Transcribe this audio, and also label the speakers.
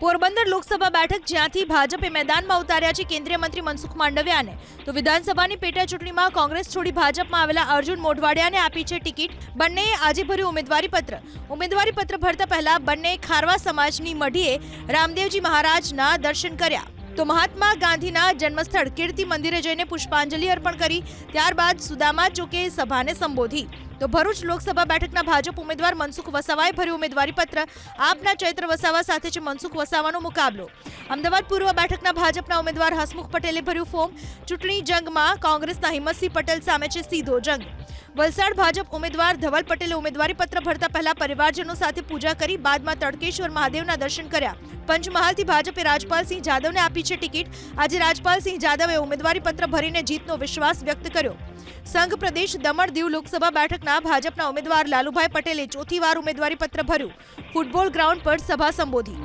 Speaker 1: પોરબંદર લોકસભા બેઠક જ્યાંથી ભાજપે મેદાનમાં ઉતાર્યા છે કેન્દ્રીય મંત્રી મનસુખ માંડવિયાને. તો વિધાનસભાની પેટા ચૂંટણીમાં કોંગ્રેસ છોડી ભાજપમાં આવેલા અર્જુન મોઢવાડિયાને આપી છે ટિકિટ. બંનેએ આજે ભર્યું ઉમેદવારી પત્ર ઉમેદવારી પત્ર ભરતા પહેલા બંને ખારવા સમાજની મઢીએ રામદેવજી મહારાજના દર્શન કર્યા. તો મહાત્મા ગાંધીના જન્મસ્થળ કીર્તિ મંદિરે જઈને પુષ્પાંજલિ અર્પણ કરી, ત્યારબાદ સુદામા ચોકે સભાને સંબોધી. તો ભરૂચ લોકસભા બેઠકના ભાજપ ઉમેદવાર મનસુખ વસાવાએ ભર્યું ઉમેદવારી પત્ર આપના ચૈત્ર વસાવા સાથે છે મનસુખ વસાવાનો મુકાબલો. અમદાવાદ પૂર્વ બેઠકના ભાજપના ઉમેદવાર હસમુખ પટેલે ભર્યું ફોર્મ. ચૂંટણી જંગમાં કોંગ્રેસના હિંમતસિંહ પટેલ સામે છે સીધો જંગ. વલસાડ ભાજપ ઉમેદવાર ધવલ પટેલે ઉમેદવારી પત્ર ભરતા પહેલા પરિવારજનો સાથે પૂજા કરી, બાદમાં તડકેશ્વર મહાદેવના દર્શન કર્યા. પંચમહાલથી ભાજપે રાજપાલસિંહ જાદવને આપી છે ટિકિટ. આજે રાજપાલસિંહ જાદવે ઉમેદવારી પત્ર ભરીને જીતનો વિશ્વાસ વ્યક્ત કર્યો. સંઘ પ્રદેશ દમણ દીવ લોકસભા બેઠકના ભાજપના ઉમેદવાર લાલુભાઈ પટેલે ચોથી વાર ઉમેદવારી પત્ર ભર્યું. ફૂટબોલ ગ્રાઉન્ડ પર સભા સંબોધી.